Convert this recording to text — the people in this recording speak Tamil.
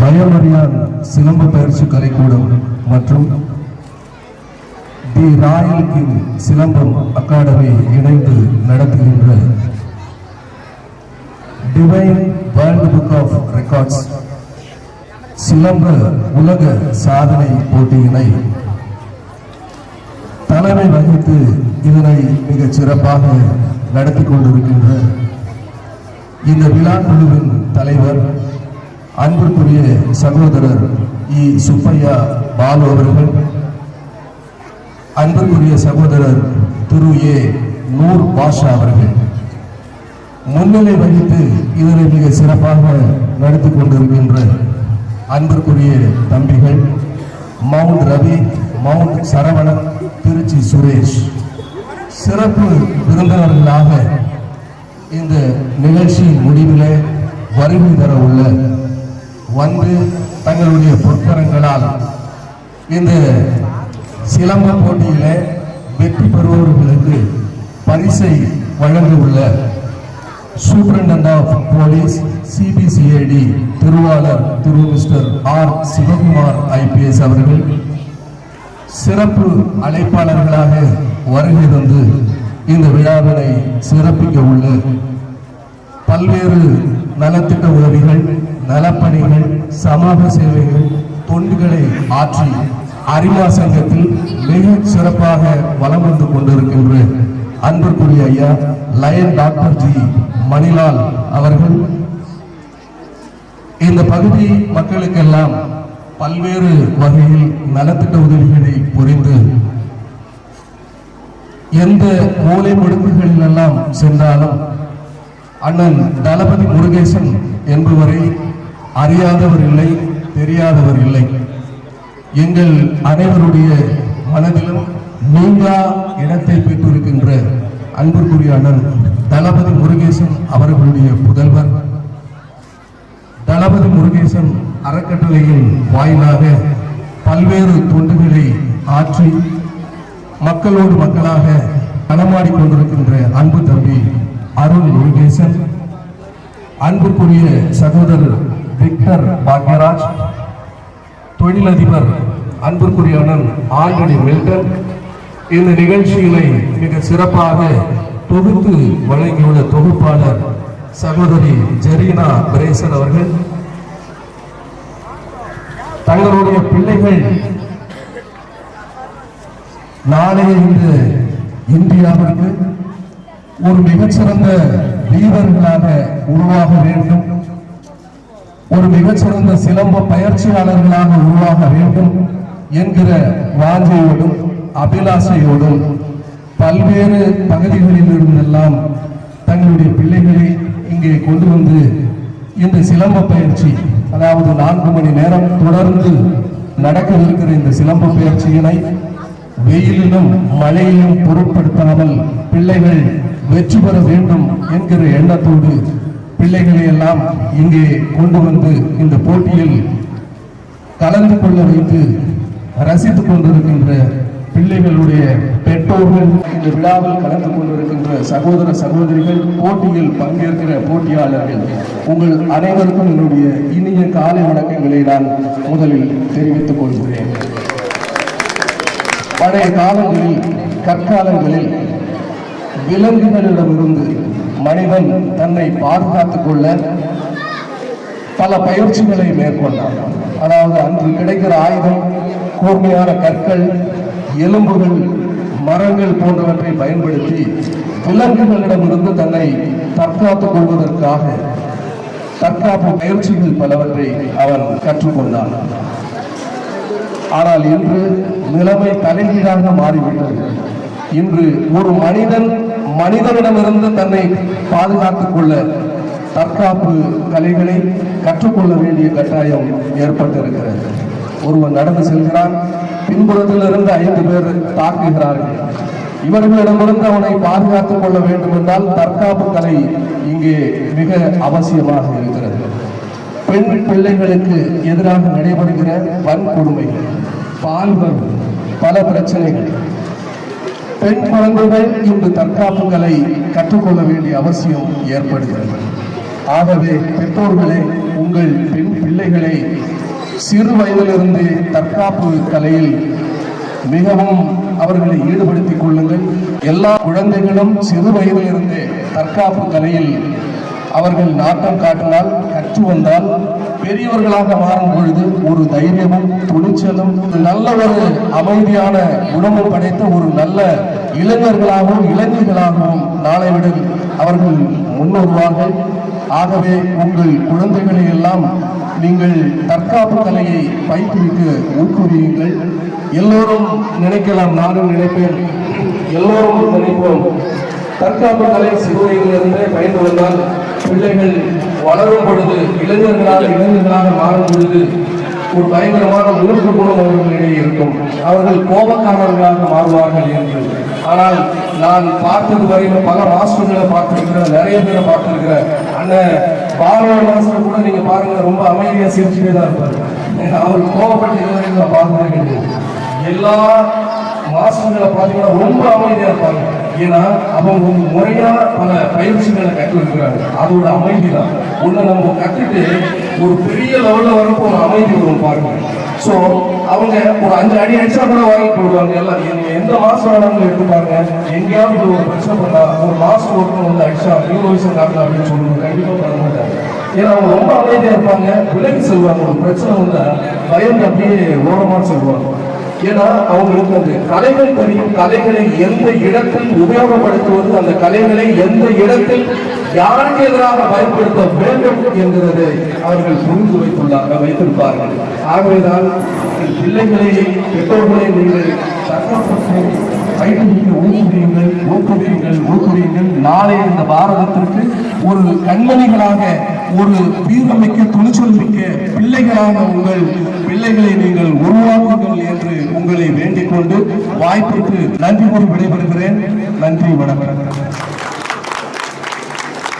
பயமறியான் சிலம்ப பயிற்சி கலைக்கூடம் மற்றும் the royal king Silambam academy இணைந்து நடத்துகின்ற divine world book of records சிலம்ப உலக சாதனை போட்டியினை தலைமை வகித்து இதனை மிகச் சிறப்பாக நடத்தி கொண்டிருக்கின்ற இந்த விழா குழுவின் தலைவர் அன்பிற்குரிய சகோதரர் இ. சுப்பையா பாலு அவர்கள் அன்பிற்குரிய சகோதரர் திரு. ஏ. நூர் பாஷா அவர்கள் முன்னிலை வகித்து இதனை மிக சிறப்பாக நடத்தி கொண்டிருக்கின்ற அன்பிற்குரிய தம்பிகள் மவுண்ட் ரவி மவுண்ட் சரவணன் திருச்சி சுரேஷ். சிறப்பு விருந்தினர்களாக இந்த நிகழ்ச்சியின் முடிவிலே வருகை தர உள்ள வந்து தங்களுடைய பொற்கரங்களால் இந்த சிலம்ப போட்டியிலே வெற்றி பெறுபவர்களுக்கு பரிசை வழங்க உள்ள சூப்பரண்ட் ஆஃப் போலீஸ் சிபிசிஐடி திருவாளர் Thiru mister R Sivakumar IPS அவர்கள் சிறப்பு அழைப்பாளர்களாக வருகை தந்து இந்த விழாவினை சிறப்பிக்க உள்ள பல்வேறு நலத்திட்ட உதவிகள் நலப்பணிகள் சமூக சேவைகள் தொண்டுகளை ஆற்றி அரிமா சங்கத்தில் மிக சிறப்பாக வளம் வந்து கொண்டிருக்கின்ற அன்பிற்குரிய ஐயா லயன் டாக்டர் ஜி மணிலால் அவர்கள். இந்த பகுதி மக்களுக்கெல்லாம் பல்வேறு வகையில் நலத்திட்ட உதவிகளை புரிந்து எந்த மூலை முடுக்குகளில் எல்லாம் சென்றாலும் அண்ணன் தளபதி முருகேசன் என்பவரை அறியாதவர் இல்லை தெரியாதவர் இல்லை. எங்கள் அனைவருடைய மனதிலும் நீங்கா இடத்தை பெற்றிருக்கின்ற அன்பிற்குரிய அண்ணன் தளபதி முருகேசன் அவர்களுடைய புதல்வர். தளபதி முருகேசன் அறக்கட்டளையின் வாயிலாக பல்வேறு தொண்டுகளை ஆற்றி மக்களோடு மக்களாக களமாடி கொண்டிருக்கின்ற அன்பு தம்பி அருண் முருகேசன் அன்புக்குரிய சகோதரர் விக்டர் பாக்யராஜ் தொழிலதிபர் அன்புக்குரிய ஆண்டனி மில்டன். இந்த நிகழ்ச்சிகளை மிக சிறப்பாக தொகுத்து வழங்கியுள்ள தொகுப்பாளர் சகோதரி ஜெரீனா பிரேசன் அவர்கள். தங்களுடைய பிள்ளைகள் நாளைய இந்த இந்தியாவிற்கு ஒரு மிகச்சிறந்த வீரர்களாக உருவாக வேண்டும். ஒரு மிகச்சிறந்த சிலம்ப பயிற்சியாளர்களாக உருவாக வேண்டும் என்கிற வாஞ்சையோடும் அபிலாஷையோடும் பல்வேறு பகுதிகளில் இருந்தெல்லாம் தங்களுடைய பிள்ளைகளை இங்கே கொண்டு வந்து இந்த சிலம்ப பயிற்சி அதாவது நான்கு மணி நேரம் தொடர்ந்து நடக்கவிருக்கிற இந்த சிலம்ப பயிற்சியினை வெயிலிலும் மழையிலும் பொருட்படுத்தாமல் பிள்ளைகள் வெற்றி பெற வேண்டும் என்கிற எண்ணத்தோடு பிள்ளைகளை எல்லாம் இங்கே கொண்டு வந்து இந்த போட்டியில் கலந்து கொள்ள வைத்து ரசித்துக் கொண்டிருக்கின்ற பிள்ளைகளுடைய பெற்றோர்கள் இந்த விழாவில் கலந்து கொண்டிருக்கின்ற சகோதர சகோதரிகள் போட்டியில் பங்கேற்கிற போட்டியாளர்கள் உங்கள் அனைவருக்கும் என்னுடைய இனிய காலை வணக்கங்களை நான் முதலில் தெரிவித்துக் கொள்கிறேன். பழைய காலங்களில் கற்காலங்களில் விலங்குகளிடமிருந்து மனிதன் தன்னை பாதுகாத்துக் கொள்ள பல பயிற்சிகளை மேற்கொண்டான். அதாவது அன்று கிடைக்கிற ஆயுதம் கூர்மையான கற்கள் எலும்புகள் மரங்கள் போன்றவற்றை பயன்படுத்தி விலங்குகளிடமிருந்து தன்னை தற்காத்துக் கொள்வதற்காக தற்காப்பு பயிற்சிகள் பலவற்றை அவன் கற்றுக்கொண்டான். ஆனால் இன்று நிலைமை தலைகீழாக மாறிவிட்டது. இன்று ஒரு மனிதன் மனிதனிடமிருந்து தன்னை பாதுகாத்துக் கொள்ள தற்காப்பு கலைகளை கற்றுக்கொள்ள வேண்டிய கட்டாயம் ஏற்பட்டிருக்கிறது. ஒருவன் நடந்து செல்கிறான் பின்புறத்தில் இருந்து ஐந்து பேர் தாக்குகிறார்கள். இவர்களிடமிருந்து அவனை பாதுகாத்துக் கொள்ள வேண்டும் என்றால் தற்காப்பு கலை இங்கே மிக அவசியமாக இருக்கிறது. பெண் பிள்ளைகளுக்கு எதிராக நடைபெறுகிற வன்கொடுமைகள் பால்வன் பல பிரச்சனைகள் பெண் குழந்தைகள் இன்று தற்காப்புகளை கற்றுக்கொள்ள வேண்டிய அவசியம் ஏற்படுகிறது. ஆகவே பெற்றோர்களே உங்கள் பெண் பிள்ளைகளை சிறு வயதிலிருந்து தற்காப்பு கலையில் மிகவும் அவர்களை ஈடுபடுத்திக் கொள்ளுங்கள். எல்லா குழந்தைகளும் சிறு வயதிலிருந்து தற்காப்பு கலையில் அவர்கள் நாட்டம் காட்டினால் கற்று வந்தால் பெரியவர்களாக மாறும் பொழுது ஒரு தைரியமும் துணிச்சலும் நல்ல ஒரு அமைதியான குணமும் படைத்த ஒரு நல்ல இளைஞர்களாகவும் இளைஞர்களாகவும் நாளைவிட அவர்கள் முன்வருவார்கள் ஆகவே உங்கள் குழந்தைகளை எல்லாம் நீங்கள் தற்காப்பு கலையை பயிற்றுவிக்க ஊக்குவியுங்கள். எல்லோரும் நினைக்கலாம் நானும் நினைப்பேன். எல்லோரும் நினைப்போம். தற்காப்பு கலை சிறுவையிலிருந்தே பயந்து வந்தால் பிள்ளைகள் வளரும் பொழுது இளைஞர்களாக இளைஞர்களாக மாறும் பொழுது ஒரு பயங்கரமான மூன்று குணம் அவர்களிடையே இருக்கும். அவர்கள் கோபக்காரர்களாக மாறுவார்கள் என்று. ஆனால் நான் பார்த்தது வரையும் பல மாஸ்டர்களை பார்த்திருக்கிறேன் நிறைய பேரை பார்த்துருக்கிற அண்ணன் பாரத மாஸ்டர் கூட நீங்க பாருங்க ரொம்ப அமைதியா சிரிச்சுட்டே தான் இருப்பாரு. அவர் கோபப்பட்டு இதுவரைக்கும் நான் பார்த்ததே கிடையாது எல்லா மாசங்களை பார்த்தீங்கன்னா ரொம்ப அமைதியா இருப்பாங்க. ஏன்னா அவங்க ஒரு முறையா பல பயிற்சிகளை கற்றுருக்கிறாங்க அதோட அமைதி தான் ஒண்ணு நம்ம கத்துட்டு ஒரு பெரிய லெவல்ல வரப்போ ஒரு அமைதி வரும் பாருங்க. ஸோ அவங்க ஒரு அஞ்சு அடி அடிச்சா கூட வாங்கி போடுவாங்க எல்லாம் நீங்க எந்த மாசம் வேணாலும் எடுத்து பாருங்க. எங்கேயாவது ஒரு பிரச்சனை பண்ணா ஒரு மாசம் ஒருத்தன் வந்து அடிச்சா இருபது வயசு காட்டலாம் அப்படின்னு சொல்லுவாங்க. கண்டிப்பாக பண்ண மாட்டாங்க. ஏன்னா அவங்க ரொம்ப அமைதியாக இருப்பாங்க. விலகி செல்வாங்க. ஒரு பிரச்சனை வந்தால் பயந்து அப்படியே ஓரமாக செல்வாங்க. ஏன்னா அவங்களுக்கு அந்த கலைகள் தெரியும். கலைகளை எந்த இடத்தில் உபயோகப்படுத்துவது அந்த கலைகளை எந்த இடத்தில் யாருக்கு எதிராக பயன்படுத்த வேண்டும் என்கிறதை அவர்கள் புரிந்து வைத்துள்ளார்கள் வைத்திருப்பார்கள். ஆகவேதான் பிள்ளைகளை பெற்றோர்களை நீங்கள் தற்காப்பு பயிற்றுவிக்க ஊக்குவியுங்கள் ஊக்குவியுங்கள் ஊக்குவியுங்கள். நாளை இந்த பாரதத்திற்கு ஒரு கண்மணிகளாக ஒரு வீரமிக்க துணிச்சல் மிக்க பிள்ளைகளான உங்கள் பிள்ளைகளை நீங்கள் உருவாக்குங்கள் என்று உங்களை வேண்டிக் கொண்டு வாய்ப்புக்கு நன்றி கூறி விடைபெறுகிறேன். நன்றி வணக்கம்.